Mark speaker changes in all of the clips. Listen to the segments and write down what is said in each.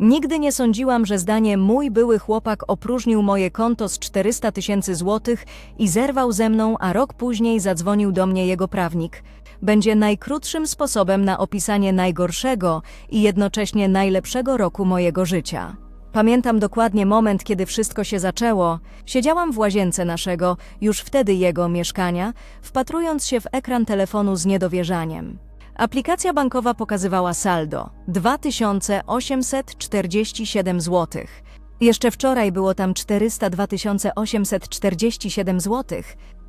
Speaker 1: Nigdy nie sądziłam, że zdanie mój były chłopak opróżnił moje konto z 400 tysięcy złotych i zerwał ze mną, a rok później zadzwonił do mnie jego prawnik. Będzie najkrótszym sposobem na opisanie najgorszego i jednocześnie najlepszego roku mojego życia. Pamiętam dokładnie moment, kiedy wszystko się zaczęło. Siedziałam w łazience naszego, już wtedy jego mieszkania, wpatrując się w ekran telefonu z niedowierzaniem. Aplikacja bankowa pokazywała saldo 2847 zł. Jeszcze wczoraj było tam 402 847 zł.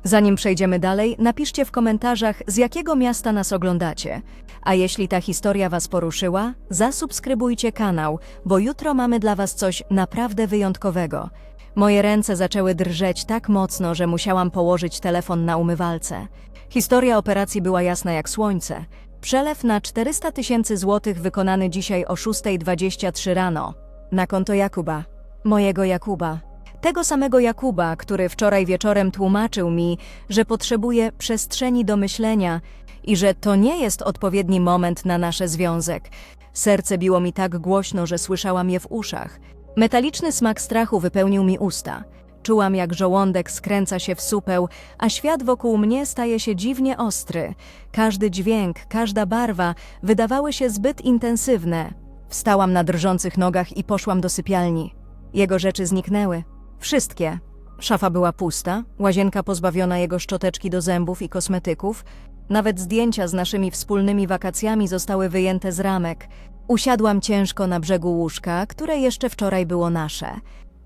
Speaker 1: Zanim przejdziemy dalej, napiszcie w komentarzach, z jakiego miasta nas oglądacie. A jeśli ta historia Was poruszyła, zasubskrybujcie kanał, bo jutro mamy dla Was coś naprawdę wyjątkowego. Moje ręce zaczęły drżeć tak mocno, że musiałam położyć telefon na umywalce. Historia operacji była jasna jak słońce. Przelew na 400 tysięcy złotych wykonany dzisiaj o 6.23 rano. Na konto Jakuba. Mojego Jakuba. Tego samego Jakuba, który wczoraj wieczorem tłumaczył mi, że potrzebuje przestrzeni do myślenia i że to nie jest odpowiedni moment na nasz związek. Serce biło mi tak głośno, że słyszałam je w uszach. Metaliczny smak strachu wypełnił mi usta. Czułam, jak żołądek skręca się w supeł, a świat wokół mnie staje się dziwnie ostry. Każdy dźwięk, każda barwa wydawały się zbyt intensywne. Wstałam na drżących nogach i poszłam do sypialni. Jego rzeczy zniknęły. Wszystkie. Szafa była pusta, łazienka pozbawiona jego szczoteczki do zębów i kosmetyków. Nawet zdjęcia z naszymi wspólnymi wakacjami zostały wyjęte z ramek. Usiadłam ciężko na brzegu łóżka, które jeszcze wczoraj było nasze.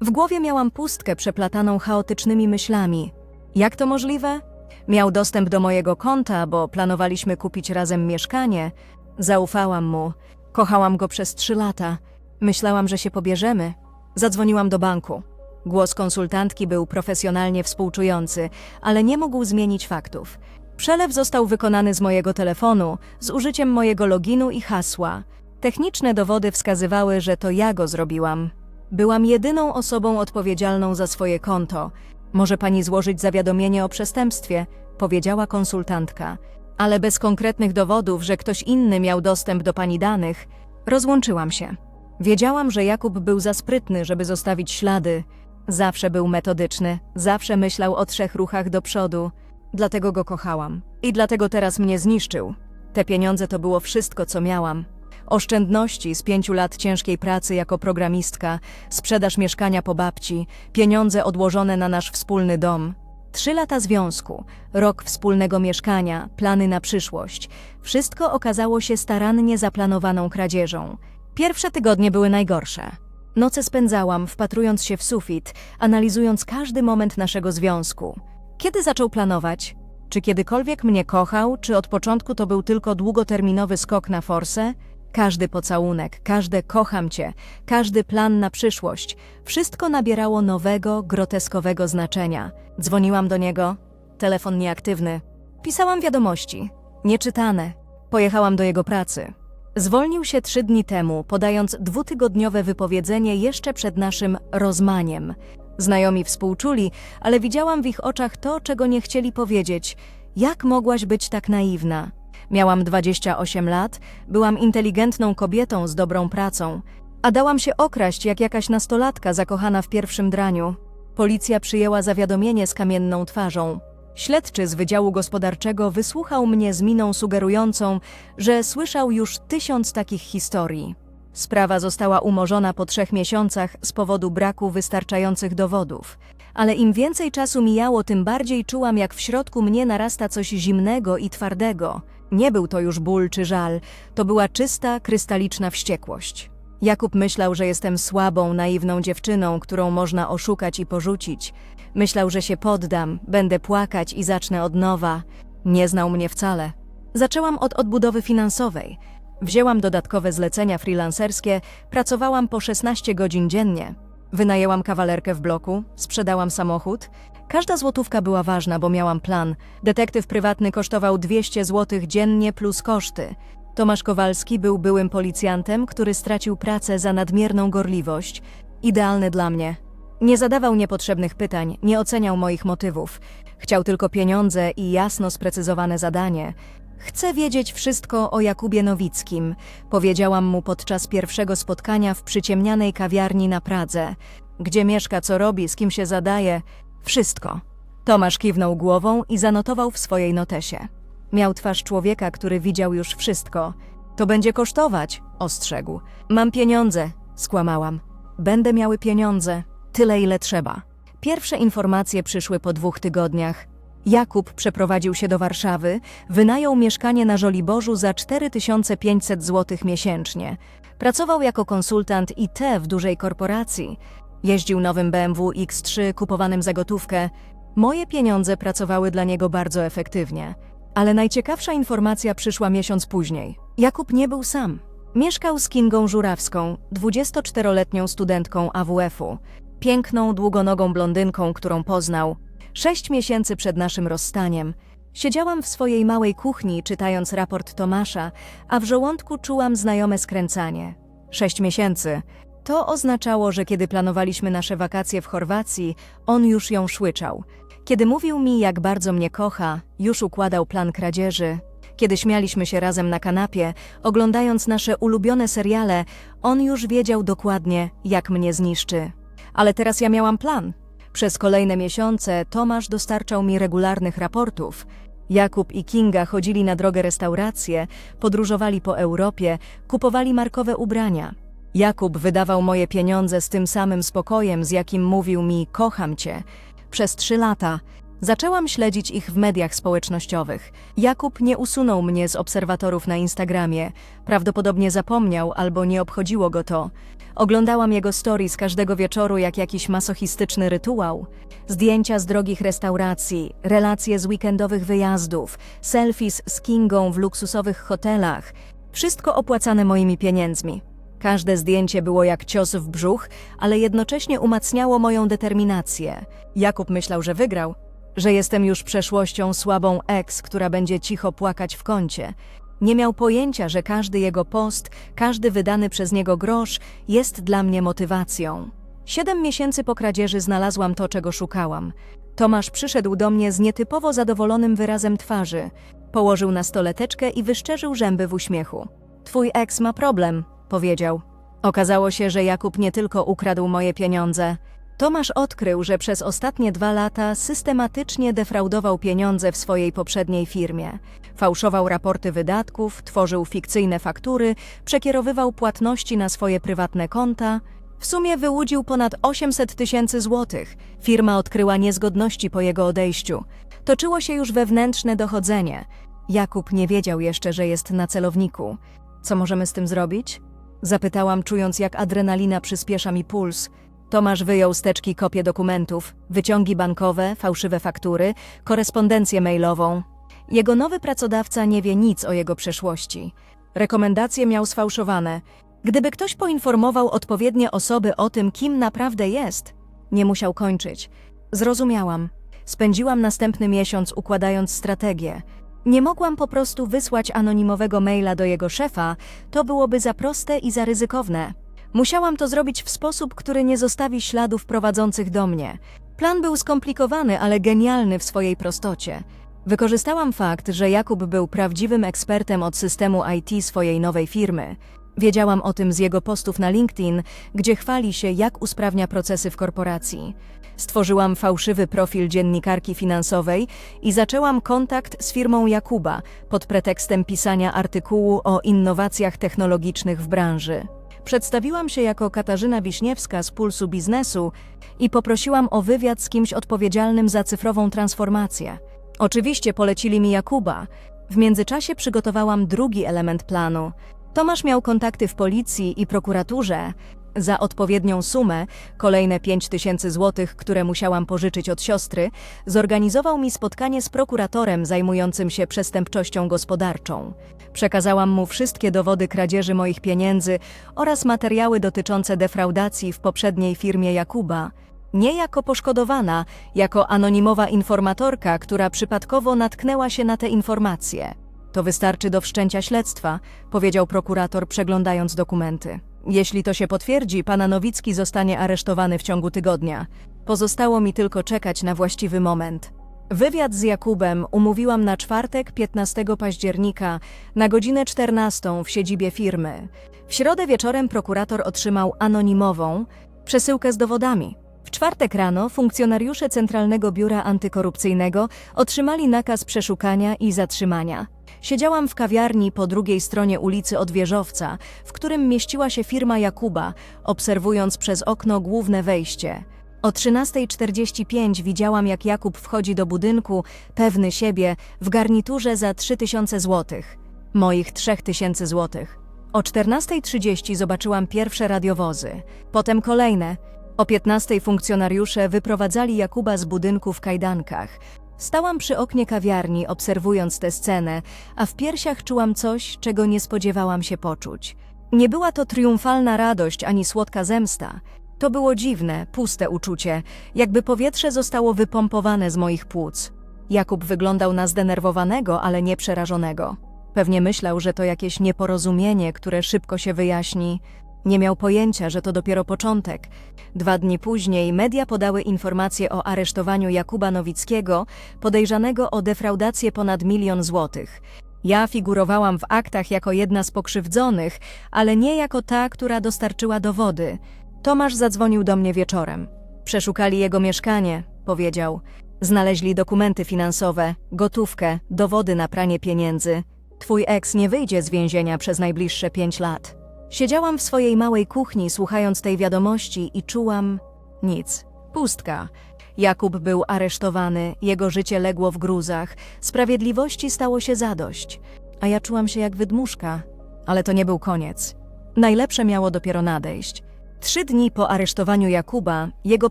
Speaker 1: W głowie miałam pustkę przeplataną chaotycznymi myślami. Jak to możliwe? Miał dostęp do mojego konta, bo planowaliśmy kupić razem mieszkanie. Zaufałam mu. Kochałam go przez trzy lata. Myślałam, że się pobierzemy. Zadzwoniłam do banku. Głos konsultantki był profesjonalnie współczujący, ale nie mógł zmienić faktów. Przelew został wykonany z mojego telefonu, z użyciem mojego loginu i hasła. Techniczne dowody wskazywały, że to ja go zrobiłam. Byłam jedyną osobą odpowiedzialną za swoje konto. Może pani złożyć zawiadomienie o przestępstwie, powiedziała konsultantka. Ale bez konkretnych dowodów, że ktoś inny miał dostęp do pani danych, rozłączyłam się. Wiedziałam, że Jakub był za sprytny, żeby zostawić ślady. Zawsze był metodyczny, zawsze myślał o trzech ruchach do przodu. Dlatego go kochałam. I dlatego teraz mnie zniszczył. Te pieniądze to było wszystko, co miałam. Oszczędności z pięciu lat ciężkiej pracy jako programistka, sprzedaż mieszkania po babci, pieniądze odłożone na nasz wspólny dom. Trzy lata związku, rok wspólnego mieszkania, plany na przyszłość. Wszystko okazało się starannie zaplanowaną kradzieżą. Pierwsze tygodnie były najgorsze. Noce spędzałam, wpatrując się w sufit, analizując każdy moment naszego związku. Kiedy zaczął planować? Czy kiedykolwiek mnie kochał, czy od początku to był tylko długoterminowy skok na forsę? Każdy pocałunek, każde kocham cię, każdy plan na przyszłość, wszystko nabierało nowego, groteskowego znaczenia. Dzwoniłam do niego, telefon nieaktywny. Pisałam wiadomości, nieczytane. Pojechałam do jego pracy. Zwolnił się trzy dni temu, podając dwutygodniowe wypowiedzenie jeszcze przed naszym rozmaniem. Znajomi współczuli, ale widziałam w ich oczach to, czego nie chcieli powiedzieć. Jak mogłaś być tak naiwna? Miałam 28 lat, byłam inteligentną kobietą z dobrą pracą, a dałam się okraść jak jakaś nastolatka zakochana w pierwszym draniu. Policja przyjęła zawiadomienie z kamienną twarzą. Śledczy z Wydziału Gospodarczego wysłuchał mnie z miną sugerującą, że słyszał już tysiąc takich historii. Sprawa została umorzona po trzech miesiącach z powodu braku wystarczających dowodów. Ale im więcej czasu mijało, tym bardziej czułam, jak w środku mnie narasta coś zimnego i twardego. Nie był to już ból czy żal, to była czysta, krystaliczna wściekłość. Jakub myślał, że jestem słabą, naiwną dziewczyną, którą można oszukać i porzucić. Myślał, że się poddam, będę płakać i zacznę od nowa. Nie znał mnie wcale. Zaczęłam od odbudowy finansowej. Wzięłam dodatkowe zlecenia freelancerskie, pracowałam po 16 godzin dziennie. Wynajęłam kawalerkę w bloku, sprzedałam samochód. Każda złotówka była ważna, bo miałam plan. Detektyw prywatny kosztował 200 zł dziennie plus koszty. Tomasz Kowalski był byłym policjantem, który stracił pracę za nadmierną gorliwość. Idealny dla mnie. Nie zadawał niepotrzebnych pytań, nie oceniał moich motywów. Chciał tylko pieniądze i jasno sprecyzowane zadanie. Chcę wiedzieć wszystko o Jakubie Nowickim, powiedziałam mu podczas pierwszego spotkania w przyciemnianej kawiarni na Pradze. Gdzie mieszka, co robi, z kim się zadaje, wszystko. Tomasz kiwnął głową i zanotował w swojej notesie. Miał twarz człowieka, który widział już wszystko. To będzie kosztować, ostrzegł. Mam pieniądze, skłamałam. Będę miały pieniądze, tyle ile trzeba. Pierwsze informacje przyszły po dwóch tygodniach. Jakub przeprowadził się do Warszawy, wynajął mieszkanie na Żoliborzu za 4500 zł miesięcznie. Pracował jako konsultant IT w dużej korporacji. Jeździł nowym BMW X3 kupowanym za gotówkę. Moje pieniądze pracowały dla niego bardzo efektywnie. Ale najciekawsza informacja przyszła miesiąc później. Jakub nie był sam. Mieszkał z Kingą Żurawską, 24-letnią studentką AWF-u. Piękną, długonogą blondynką, którą poznał. Sześć miesięcy przed naszym rozstaniem siedziałam w swojej małej kuchni, czytając raport Tomasza, a w żołądku czułam znajome skręcanie. Sześć miesięcy. To oznaczało, że kiedy planowaliśmy nasze wakacje w Chorwacji, on już ją szłyczał. Kiedy mówił mi, jak bardzo mnie kocha, już układał plan kradzieży. Kiedy śmialiśmy się razem na kanapie, oglądając nasze ulubione seriale, on już wiedział dokładnie, jak mnie zniszczy. Ale teraz ja miałam plan. Przez kolejne miesiące Tomasz dostarczał mi regularnych raportów. Jakub i Kinga chodzili na drogę restauracje, podróżowali po Europie, kupowali markowe ubrania. Jakub wydawał moje pieniądze z tym samym spokojem, z jakim mówił mi kocham cię. Przez trzy lata zaczęłam śledzić ich w mediach społecznościowych. Jakub nie usunął mnie z obserwatorów na Instagramie. Prawdopodobnie zapomniał albo nie obchodziło go to. Oglądałam jego stories każdego wieczoru jak jakiś masochistyczny rytuał. Zdjęcia z drogich restauracji, relacje z weekendowych wyjazdów, selfies z Kingą w luksusowych hotelach. Wszystko opłacane moimi pieniędzmi. Każde zdjęcie było jak cios w brzuch, ale jednocześnie umacniało moją determinację. Jakub myślał, że wygrał, że jestem już przeszłością słabą ex, która będzie cicho płakać w kącie. Nie miał pojęcia, że każdy jego post, każdy wydany przez niego grosz jest dla mnie motywacją. Siedem miesięcy po kradzieży znalazłam to, czego szukałam. Tomasz przyszedł do mnie z nietypowo zadowolonym wyrazem twarzy. Położył na stole teczkę i wyszczerzył zęby w uśmiechu. Twój ex ma problem, powiedział. Okazało się, że Jakub nie tylko ukradł moje pieniądze. Tomasz odkrył, że przez ostatnie dwa lata systematycznie defraudował pieniądze w swojej poprzedniej firmie. Fałszował raporty wydatków, tworzył fikcyjne faktury, przekierowywał płatności na swoje prywatne konta. W sumie wyłudził ponad 800 tysięcy złotych. Firma odkryła niezgodności po jego odejściu. Toczyło się już wewnętrzne dochodzenie. Jakub nie wiedział jeszcze, że jest na celowniku. Co możemy z tym zrobić? Zapytałam, czując jak adrenalina przyspiesza mi puls. Tomasz wyjął z teczki kopię dokumentów, wyciągi bankowe, fałszywe faktury, korespondencję mailową. Jego nowy pracodawca nie wie nic o jego przeszłości. Rekomendacje miał sfałszowane. Gdyby ktoś poinformował odpowiednie osoby o tym, kim naprawdę jest, nie musiał kończyć. Zrozumiałam. Spędziłam następny miesiąc układając strategię. Nie mogłam po prostu wysłać anonimowego maila do jego szefa, to byłoby za proste i za ryzykowne. Musiałam to zrobić w sposób, który nie zostawi śladów prowadzących do mnie. Plan był skomplikowany, ale genialny w swojej prostocie. Wykorzystałam fakt, że Jakub był prawdziwym ekspertem od systemu IT swojej nowej firmy. Wiedziałam o tym z jego postów na LinkedIn, gdzie chwali się, jak usprawnia procesy w korporacji. Stworzyłam fałszywy profil dziennikarki finansowej i zaczęłam kontakt z firmą Jakuba pod pretekstem pisania artykułu o innowacjach technologicznych w branży. Przedstawiłam się jako Katarzyna Wiśniewska z Pulsu Biznesu i poprosiłam o wywiad z kimś odpowiedzialnym za cyfrową transformację. Oczywiście polecili mi Jakuba. W międzyczasie przygotowałam drugi element planu. Tomasz miał kontakty w policji i prokuraturze. Za odpowiednią sumę, kolejne 5 tysięcy złotych, które musiałam pożyczyć od siostry, zorganizował mi spotkanie z prokuratorem zajmującym się przestępczością gospodarczą. Przekazałam mu wszystkie dowody kradzieży moich pieniędzy oraz materiały dotyczące defraudacji w poprzedniej firmie Jakuba. Nie jako poszkodowana, jako anonimowa informatorka, która przypadkowo natknęła się na te informacje. To wystarczy do wszczęcia śledztwa, powiedział prokurator, przeglądając dokumenty. Jeśli to się potwierdzi, pana Nowicki zostanie aresztowany w ciągu tygodnia. Pozostało mi tylko czekać na właściwy moment. Wywiad z Jakubem umówiłam na czwartek 15 października na godzinę 14 w siedzibie firmy. W środę wieczorem prokurator otrzymał anonimową przesyłkę z dowodami. Czwartek rano funkcjonariusze Centralnego Biura Antykorupcyjnego otrzymali nakaz przeszukania i zatrzymania. Siedziałam w kawiarni po drugiej stronie ulicy od wieżowca, w którym mieściła się firma Jakuba, obserwując przez okno główne wejście. O 13.45 widziałam, jak Jakub wchodzi do budynku, pewny siebie, w garniturze za 3000 złotych. Moich 3000 złotych. O 14.30 zobaczyłam pierwsze radiowozy, potem kolejne. O 15.00 funkcjonariusze wyprowadzali Jakuba z budynku w kajdankach. Stałam przy oknie kawiarni, obserwując tę scenę, a w piersiach czułam coś, czego nie spodziewałam się poczuć. Nie była to triumfalna radość ani słodka zemsta. To było dziwne, puste uczucie, jakby powietrze zostało wypompowane z moich płuc. Jakub wyglądał na zdenerwowanego, ale nie przerażonego. Pewnie myślał, że to jakieś nieporozumienie, które szybko się wyjaśni. Nie miał pojęcia, że to dopiero początek. Dwa dni później media podały informację o aresztowaniu Jakuba Nowickiego, podejrzanego o defraudację ponad milion złotych. Ja figurowałam w aktach jako jedna z pokrzywdzonych, ale nie jako ta, która dostarczyła dowody. Tomasz zadzwonił do mnie wieczorem. Przeszukali jego mieszkanie, powiedział. Znaleźli dokumenty finansowe, gotówkę, dowody na pranie pieniędzy. Twój eks nie wyjdzie z więzienia przez najbliższe pięć lat. Siedziałam w swojej małej kuchni, słuchając tej wiadomości i czułam nic. Pustka. Jakub był aresztowany, jego życie legło w gruzach, sprawiedliwości stało się zadość. A ja czułam się jak wydmuszka. Ale to nie był koniec. Najlepsze miało dopiero nadejść. Trzy dni po aresztowaniu Jakuba, jego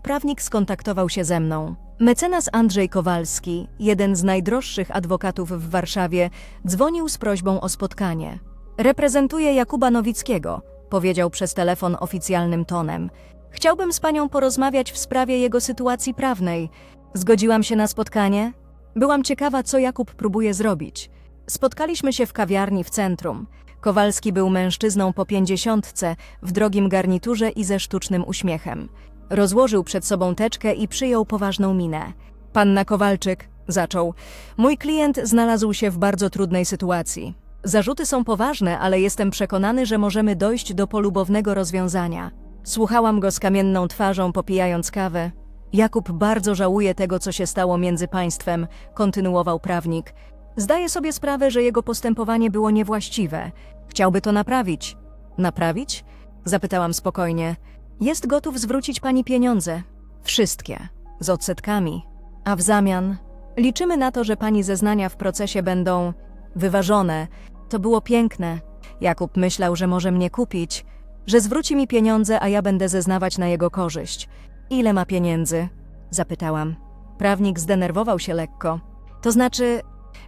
Speaker 1: prawnik skontaktował się ze mną. Mecenas Andrzej Kowalski, jeden z najdroższych adwokatów w Warszawie, dzwonił z prośbą o spotkanie. Reprezentuję Jakuba Nowickiego, powiedział przez telefon oficjalnym tonem. Chciałbym z panią porozmawiać w sprawie jego sytuacji prawnej. Zgodziłam się na spotkanie. Byłam ciekawa, co Jakub próbuje zrobić. Spotkaliśmy się w kawiarni w centrum. Kowalski był mężczyzną po pięćdziesiątce, w drogim garniturze i ze sztucznym uśmiechem. Rozłożył przed sobą teczkę i przyjął poważną minę. Panna Kowalczyk, zaczął. Mój klient znalazł się w bardzo trudnej sytuacji. Zarzuty są poważne, ale jestem przekonany, że możemy dojść do polubownego rozwiązania. Słuchałam go z kamienną twarzą, popijając kawę. Jakub bardzo żałuje tego, co się stało między państwem, kontynuował prawnik. Zdaje sobie sprawę, że jego postępowanie było niewłaściwe. Chciałby to naprawić. Naprawić? Zapytałam spokojnie. Jest gotów zwrócić pani pieniądze. Wszystkie. Z odsetkami. A w zamian liczymy na to, że pani zeznania w procesie będą wyważone. To było piękne. Jakub myślał, że może mnie kupić, że zwróci mi pieniądze, a ja będę zeznawać na jego korzyść. Ile ma pieniędzy? Zapytałam. Prawnik zdenerwował się lekko. To znaczy,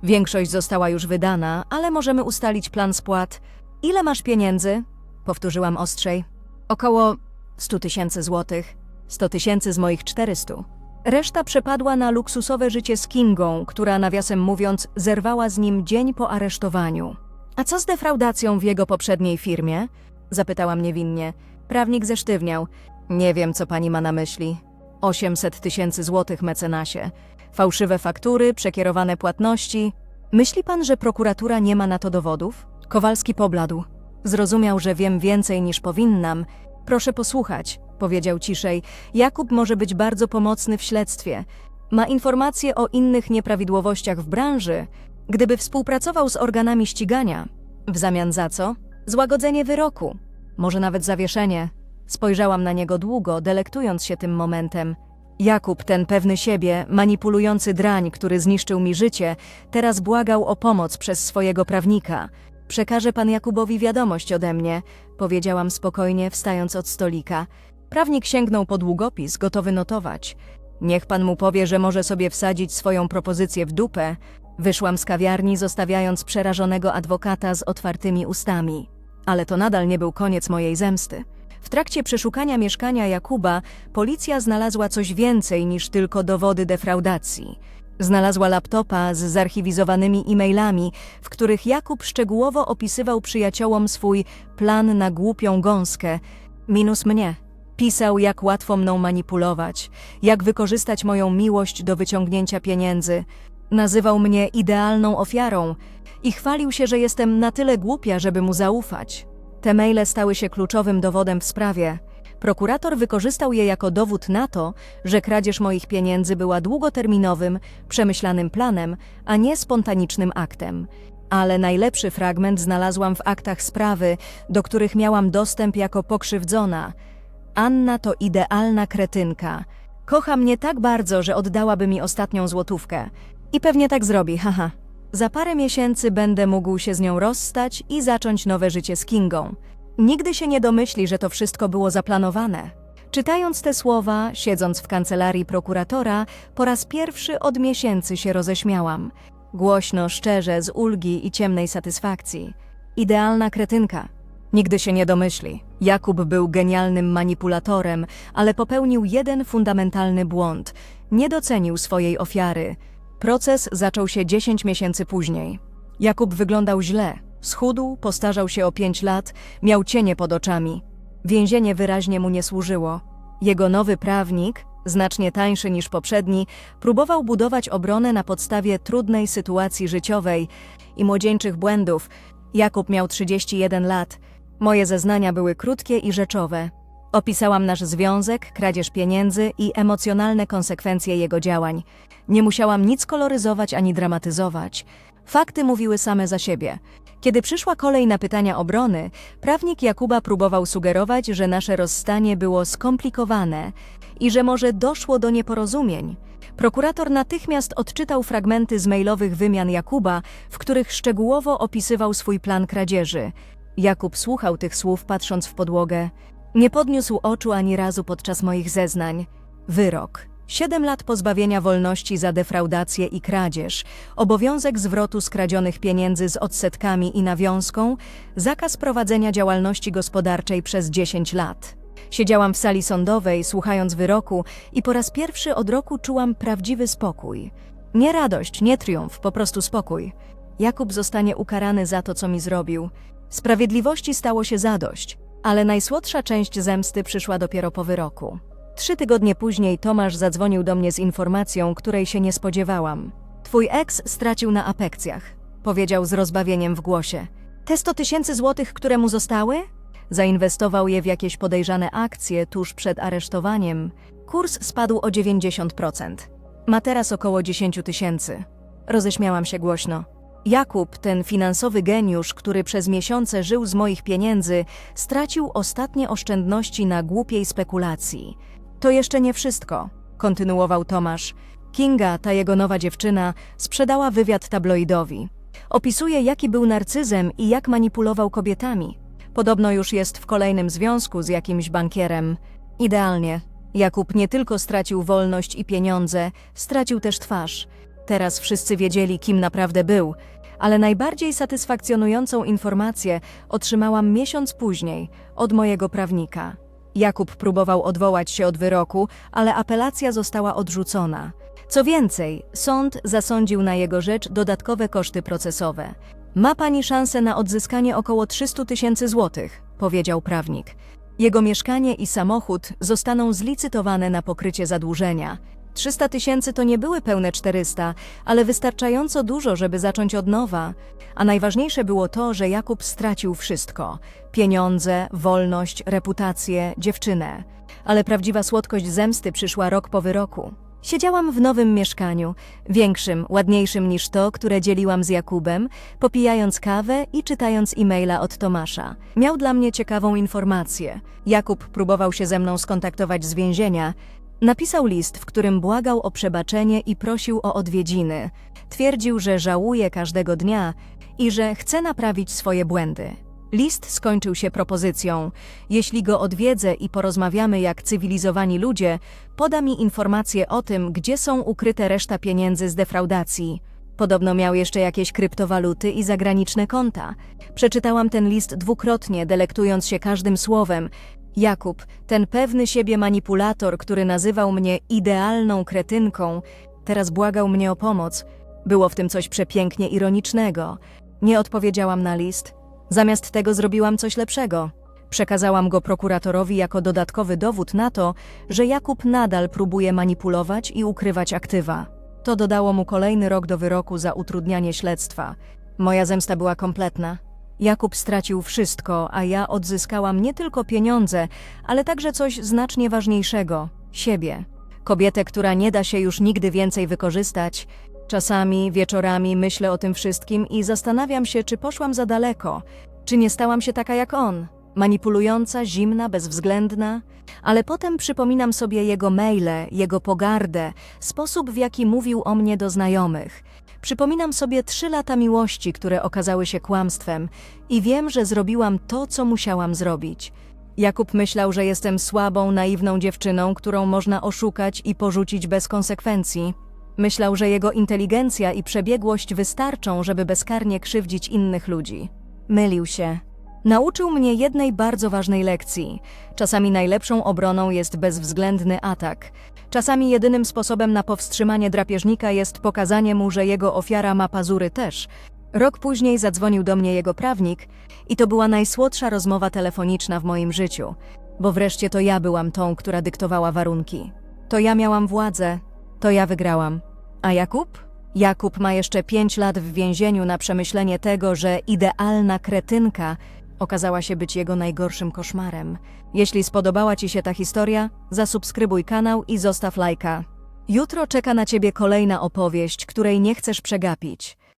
Speaker 1: większość została już wydana, ale możemy ustalić plan spłat. Ile masz pieniędzy? Powtórzyłam ostrzej. Około 100 tysięcy złotych. 100 tysięcy z moich 400. Reszta przepadła na luksusowe życie z Kingą, która nawiasem mówiąc zerwała z nim dzień po aresztowaniu. A co z defraudacją w jego poprzedniej firmie? Zapytałam niewinnie. Prawnik zesztywniał. Nie wiem, co pani ma na myśli. 800 tysięcy złotych mecenasie. Fałszywe faktury, przekierowane płatności. Myśli pan, że prokuratura nie ma na to dowodów? Kowalski pobladł. Zrozumiał, że wiem więcej niż powinnam. Proszę posłuchać, powiedział ciszej. Jakub może być bardzo pomocny w śledztwie. Ma informacje o innych nieprawidłowościach w branży. Gdyby współpracował z organami ścigania, w zamian za co? Złagodzenie wyroku, może nawet zawieszenie. Spojrzałam na niego długo, delektując się tym momentem. Jakub, ten pewny siebie, manipulujący drań, który zniszczył mi życie, teraz błagał o pomoc przez swojego prawnika. Przekaże pan Jakubowi wiadomość ode mnie, powiedziałam spokojnie, wstając od stolika. Prawnik sięgnął po długopis, gotowy notować. Niech pan mu powie, że może sobie wsadzić swoją propozycję w dupę. Wyszłam z kawiarni, zostawiając przerażonego adwokata z otwartymi ustami. Ale to nadal nie był koniec mojej zemsty. W trakcie przeszukania mieszkania Jakuba policja znalazła coś więcej niż tylko dowody defraudacji. Znalazła laptopa z zarchiwizowanymi e-mailami, w których Jakub szczegółowo opisywał przyjaciołom swój plan na głupią gąskę, minus mnie. Pisał, jak łatwo mną manipulować, jak wykorzystać moją miłość do wyciągnięcia pieniędzy. Nazywał mnie idealną ofiarą i chwalił się, że jestem na tyle głupia, żeby mu zaufać. Te maile stały się kluczowym dowodem w sprawie. Prokurator wykorzystał je jako dowód na to, że kradzież moich pieniędzy była długoterminowym, przemyślanym planem, a nie spontanicznym aktem. Ale najlepszy fragment znalazłam w aktach sprawy, do których miałam dostęp jako pokrzywdzona. Anna to idealna kretynka. Kocha mnie tak bardzo, że oddałaby mi ostatnią złotówkę. I pewnie tak zrobi, haha. Za parę miesięcy będę mógł się z nią rozstać i zacząć nowe życie z Kingą. Nigdy się nie domyśli, że to wszystko było zaplanowane. Czytając te słowa, siedząc w kancelarii prokuratora, po raz pierwszy od miesięcy się roześmiałam. Głośno, szczerze, z ulgi i ciemnej satysfakcji. Idealna kretynka. Nigdy się nie domyśli. Jakub był genialnym manipulatorem, ale popełnił jeden fundamentalny błąd. Nie docenił swojej ofiary. Proces zaczął się 10 miesięcy później. Jakub wyglądał źle. Schudł, postarzał się o 5 lat, miał cienie pod oczami. Więzienie wyraźnie mu nie służyło. Jego nowy prawnik, znacznie tańszy niż poprzedni, próbował budować obronę na podstawie trudnej sytuacji życiowej i młodzieńczych błędów. Jakub miał 31 lat. Moje zeznania były krótkie i rzeczowe. Opisałam nasz związek, kradzież pieniędzy i emocjonalne konsekwencje jego działań. Nie musiałam nic koloryzować ani dramatyzować. Fakty mówiły same za siebie. Kiedy przyszła kolej na pytania obrony, prawnik Jakuba próbował sugerować, że nasze rozstanie było skomplikowane i że może doszło do nieporozumień. Prokurator natychmiast odczytał fragmenty z mailowych wymian Jakuba, w których szczegółowo opisywał swój plan kradzieży. Jakub słuchał tych słów, patrząc w podłogę. Nie podniósł oczu ani razu podczas moich zeznań. Wyrok. Siedem lat pozbawienia wolności za defraudację i kradzież, obowiązek zwrotu skradzionych pieniędzy z odsetkami i nawiązką, zakaz prowadzenia działalności gospodarczej przez 10 lat. Siedziałam w sali sądowej, słuchając wyroku i po raz pierwszy od roku czułam prawdziwy spokój. Nie radość, nie triumf, po prostu spokój. Jakub zostanie ukarany za to, co mi zrobił. Sprawiedliwości stało się zadość, ale najsłodsza część zemsty przyszła dopiero po wyroku. Trzy tygodnie później Tomasz zadzwonił do mnie z informacją, której się nie spodziewałam. Twój eks stracił na apekcjach, powiedział z rozbawieniem w głosie. Te 100 tysięcy złotych, które mu zostały? Zainwestował je w jakieś podejrzane akcje tuż przed aresztowaniem. Kurs spadł o 90%. Ma teraz około 10 tysięcy. Roześmiałam się głośno. Jakub, ten finansowy geniusz, który przez miesiące żył z moich pieniędzy, stracił ostatnie oszczędności na głupiej spekulacji. To jeszcze nie wszystko, kontynuował Tomasz. Kinga, ta jego nowa dziewczyna, sprzedała wywiad tabloidowi. Opisuje, jaki był narcyzem i jak manipulował kobietami. Podobno już jest w kolejnym związku z jakimś bankierem. Idealnie. Jakub nie tylko stracił wolność i pieniądze, stracił też twarz. Teraz wszyscy wiedzieli, kim naprawdę był, ale najbardziej satysfakcjonującą informację otrzymałam miesiąc później od mojego prawnika. Jakub próbował odwołać się od wyroku, ale apelacja została odrzucona. Co więcej, sąd zasądził na jego rzecz dodatkowe koszty procesowe. Ma pani szansę na odzyskanie około 300 tysięcy złotych, powiedział prawnik. Jego mieszkanie i samochód zostaną zlicytowane na pokrycie zadłużenia. 300 tysięcy to nie były pełne 400, ale wystarczająco dużo, żeby zacząć od nowa. A najważniejsze było to, że Jakub stracił wszystko: pieniądze, wolność, reputację, dziewczynę. Ale prawdziwa słodkość zemsty przyszła rok po wyroku. Siedziałam w nowym mieszkaniu, większym, ładniejszym niż to, które dzieliłam z Jakubem, popijając kawę i czytając e-maila od Tomasza. Miał dla mnie ciekawą informację. Jakub próbował się ze mną skontaktować z więzienia. Napisał list, w którym błagał o przebaczenie i prosił o odwiedziny. Twierdził, że żałuje każdego dnia i że chce naprawić swoje błędy. List skończył się propozycją: Jeśli go odwiedzę i porozmawiamy jak cywilizowani ludzie, poda mi informacje o tym, gdzie są ukryte reszta pieniędzy z defraudacji. Podobno miał jeszcze jakieś kryptowaluty i zagraniczne konta. Przeczytałam ten list dwukrotnie, delektując się każdym słowem. Jakub, ten pewny siebie manipulator, który nazywał mnie idealną kretynką, teraz błagał mnie o pomoc. Było w tym coś przepięknie ironicznego. Nie odpowiedziałam na list. Zamiast tego zrobiłam coś lepszego. Przekazałam go prokuratorowi jako dodatkowy dowód na to, że Jakub nadal próbuje manipulować i ukrywać aktywa. To dodało mu kolejny rok do wyroku za utrudnianie śledztwa. Moja zemsta była kompletna. Jakub stracił wszystko, a ja odzyskałam nie tylko pieniądze, ale także coś znacznie ważniejszego siebie. Kobietę, która nie da się już nigdy więcej wykorzystać. Czasami, wieczorami myślę o tym wszystkim i zastanawiam się, czy poszłam za daleko, czy nie stałam się taka jak on, manipulująca, zimna, bezwzględna. Ale potem przypominam sobie jego maile, jego pogardę, sposób w jaki mówił o mnie do znajomych. Przypominam sobie trzy lata miłości, które okazały się kłamstwem, i wiem, że zrobiłam to, co musiałam zrobić. Jakub myślał, że jestem słabą, naiwną dziewczyną, którą można oszukać i porzucić bez konsekwencji. Myślał, że jego inteligencja i przebiegłość wystarczą, żeby bezkarnie krzywdzić innych ludzi. Mylił się. Nauczył mnie jednej bardzo ważnej lekcji. Czasami najlepszą obroną jest bezwzględny atak. Czasami jedynym sposobem na powstrzymanie drapieżnika jest pokazanie mu, że jego ofiara ma pazury też. Rok później zadzwonił do mnie jego prawnik i to była najsłodsza rozmowa telefoniczna w moim życiu, bo wreszcie to ja byłam tą, która dyktowała warunki. To ja miałam władzę, to ja wygrałam. A Jakub? Jakub ma jeszcze pięć lat w więzieniu na przemyślenie tego, że idealna kretynka okazała się być jego najgorszym koszmarem. Jeśli spodobała Ci się ta historia, zasubskrybuj kanał i zostaw lajka. Jutro czeka na Ciebie kolejna opowieść, której nie chcesz przegapić.